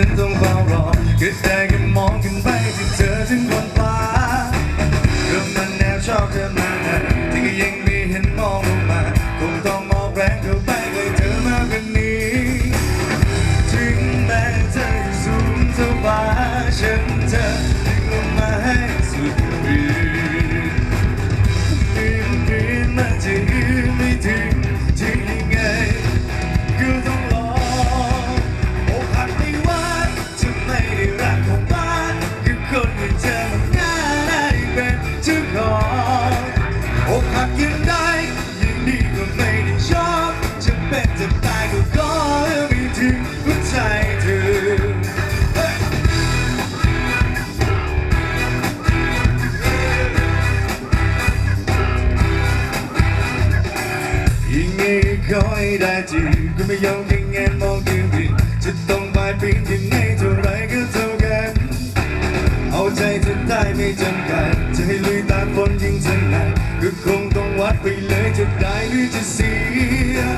ฉันต้องเฝ้ารอก็ได้แค่มองขึ้นไปที่เธอถึงบนฟ้าก็มันแนวชอบเธอมานานที่ก็ยังไม่เห็นมองลงมา คงต้องมองแรงเข้าไปเลยเธอมากกว่านี้ ถึงแม้เธอจะสูงเท่าฟ้าฉันเธอ จ้าของอกหักยังได้ยังดีก็ไม่ได้ชอบจะเป็นจะตายก็ขอมีถึงหัวใจเธอยังไงก็ขอให้ได้จริงก็ไม่ยอมแค่เงินมอง ไปเลยจะได้หรือจะเสีย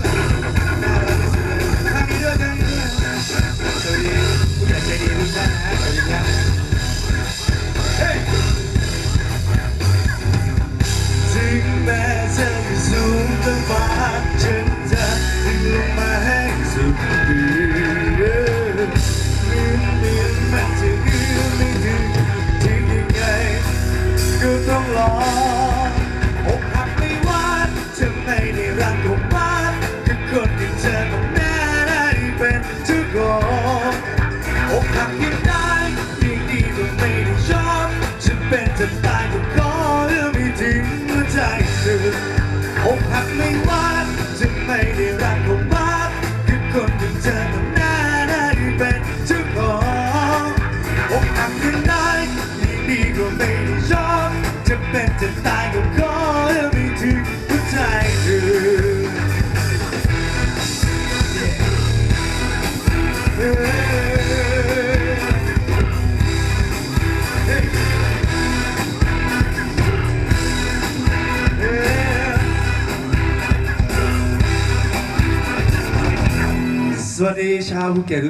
จะตายก็ขอให้มีถึงหัวใจเธออกหักไม่ว่าจะไม่ได้รักของบ้าคือคนที่เธอต้องแน่ได้เป็นเจ้าขอกหักยังได้ยิ่งดีก็ไม่ได้ชอบจะเป็นจะตายก็ขอ วัสดีชาวภูเก็ตทุก